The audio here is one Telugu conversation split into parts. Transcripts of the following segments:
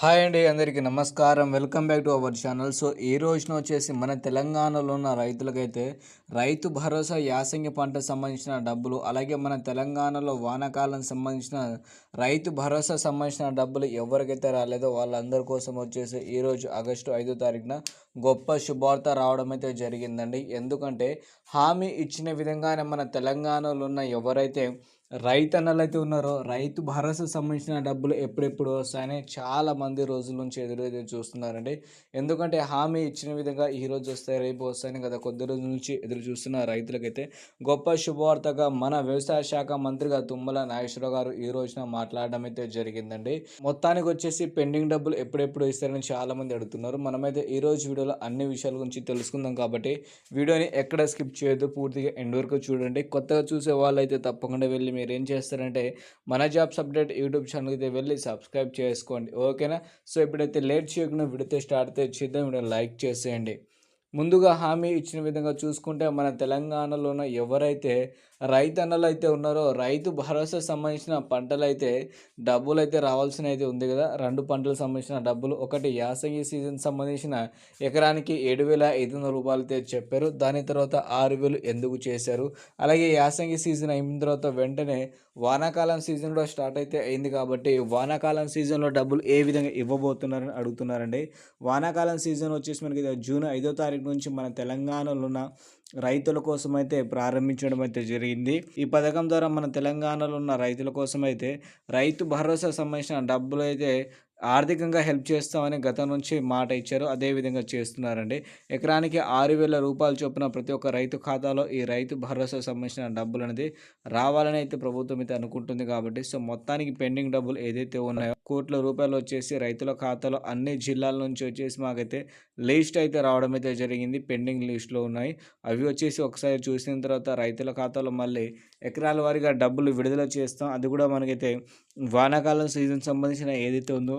హాయ్ అండి అందరికీ నమస్కారం. Welcome back to our channel. So ఈ రోజున వచ్చేసి మన తెలంగాణలో ఉన్న రైతులకైతే రైతు భరోసా యాసంగి పంట సంబంధించిన డబ్బులు అలాగే మన తెలంగాణలో వానాకాలం సంబంధించిన రైతు భరోసా సంబంధించిన డబ్బులు ఎవరికైతే రాలేదో వాళ్ళందరి కోసం వచ్చేసి ఈరోజు ఆగస్టు ఐదో తారీఖున గొప్ప శుభార్త రావడం అయితే జరిగిందండి. ఎందుకంటే హామీ ఇచ్చిన విధంగానే మన తెలంగాణలో ఉన్న ఎవరైతే రైతన్నలు అయితే ఉన్నారో రైతు భరోసా సంబంధించిన డబ్బులు ఎప్పుడెప్పుడు వస్తాయని చాలా మంది రోజుల నుంచి ఎదురు ఎదురు చూస్తున్నారండి. ఎందుకంటే హామీ ఇచ్చిన విధంగా ఈ రోజు వస్తాయి రేపు వస్తాయని కదా కొద్ది రోజుల నుంచి ఎదురు చూస్తున్న రైతులకైతే గొప్ప శుభవార్తగా మన వ్యవసాయ శాఖ మంత్రిగా తుమ్మల నాగేశ్వరరావు గారు ఈ రోజున మాట్లాడడం అయితే జరిగిందండి. మొత్తానికి వచ్చేసి పెండింగ్ డబ్బులు ఎప్పుడెప్పుడు ఇస్తారని చాలా మంది అడుగుతున్నారు. మనమైతే ఈ రోజు వీడియోలో అన్ని విషయాల గురించి తెలుసుకుందాం కాబట్టి వీడియోని ఎక్కడ స్కిప్ చేయొద్దు పూర్తిగా ఎండ్ వరకు చూడండి. కొత్తగా చూసే వాళ్ళైతే తప్పకుండా వెళ్ళి మీరు ఏం చేస్తారంటే మన జాబ్స్ అప్డేట్ యూట్యూబ్ ఛానల్ అయితే వెళ్ళి సబ్స్క్రైబ్ చేసుకోండి. ఓకేనా? సో ఇప్పుడైతే లేట్ చేయకుండా విడితే స్టార్ట్ అయితే చేద్దాం. వీడియో లైక్ చేసేయండి. ముందుగా హామీ ఇచ్చిన విధంగా చూసుకుంటే మన తెలంగాణలోన ఎవరైతే రైతన్నలు అయితే ఉన్నారో రైతు భరోసా సంబంధించిన పంటలు అయితే డబ్బులు అయితే రావాల్సిన అయితే ఉంది కదా. రెండు పంటలకు సంబంధించిన డబ్బులు ఒకటి యాసంగి సీజన్ సంబంధించిన ఎకరానికి ఏడు వేల ఐదు వందల రూపాయలు అయితే చెప్పారు. దాని తర్వాత ఆరు వేలు ఎందుకు చేశారు? అలాగే యాసంగి సీజన్ అయిన తర్వాత వెంటనే వానాకాలం సీజన్ కూడా స్టార్ట్ అయితే అయింది కాబట్టి వానాకాలం సీజన్లో డబ్బులు ఏ విధంగా ఇవ్వబోతున్నారని అడుగుతున్నారండి. వానాకాలం సీజన్ వచ్చేసి మనకి జూన్ ఐదో తారీఖు నుంచి మన తెలంగాణలో ఉన్న రైతుల కోసం అయితే ప్రారంభించడం అయితే జరిగింది. ఈ పథకం ద్వారా మన తెలంగాణలో ఉన్న రైతుల కోసం అయితే రైతు భరోసా సంబంధించిన డబ్బులు అయితే ఆర్థికంగా హెల్ప్ చేస్తామని గతం నుంచి మాట ఇచ్చారు. అదే విధంగా చేస్తున్నారండి. ఎకరానికి ఆరు వేల రూపాయలు చొప్పున ప్రతి ఒక్క రైతు ఖాతాలో ఈ రైతు భరోసా సంబంధించిన డబ్బులు అనేది రావాలని అయితే ప్రభుత్వం అయితే అనుకుంటుంది కాబట్టి సో మొత్తానికి పెండింగ్ డబ్బులు ఏదైతే ఉన్నాయో కోట్ల రూపాయలు వచ్చేసి రైతుల ఖాతాలో అన్ని జిల్లాల నుంచి వచ్చేసి మాకైతే లిస్ట్ అయితే రావడం అయితే జరిగింది. పెండింగ్ లిస్ట్లో ఉన్నాయి. అవి వచ్చేసి ఒకసారి చూసిన తర్వాత రైతుల ఖాతాలో మళ్ళీ ఎకరాల వారిగా డబ్బులు విడుదల చేస్తాం. అది కూడా మనకైతే వానాకాలం సీజన్ సంబంధించిన ఏదైతే ఉందో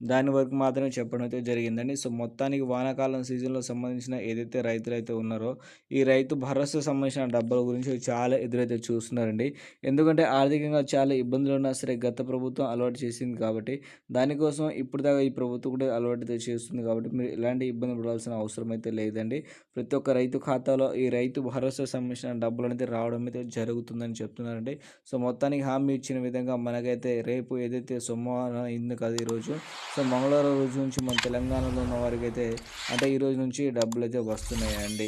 దాని వరకు మాత్రమే చెప్పడం అయితే జరిగిందండి. సో మొత్తానికి వానాకాలం సీజన్లో సంబంధించిన ఏదైతే రైతులు అయితే ఉన్నారో ఈ రైతు భరోసా సంబంధించిన డబ్బుల గురించి చాలా ఎదురైతే చూస్తున్నారండి. ఎందుకంటే ఆర్థికంగా చాలా ఇబ్బందులు ఉన్నా సరే గత ప్రభుత్వం అలవాటు చేసింది కాబట్టి దానికోసం ఇప్పుడు దాకా ఈ ప్రభుత్వం కూడా అలవాటు అయితే చేస్తుంది కాబట్టి మీరు ఎలాంటి ఇబ్బంది పడాల్సిన అవసరం అయితే లేదండి. ప్రతి ఒక్క రైతు ఖాతాలో ఈ రైతు భరోసా సంబంధించిన డబ్బులు అనేది రావడం అయితే జరుగుతుందని చెప్తున్నారండి. సో మొత్తానికి హామీ ఇచ్చిన విధంగా మనకైతే రేపు ఏదైతే సోమవారం అయింది కదా ఈరోజు సో మంగళవారం రోజు నుంచి మన తెలంగాణలో ఉన్న వారికి అయితే అంటే ఈ రోజు నుంచి డబ్బులు అయితే వస్తున్నాయండి.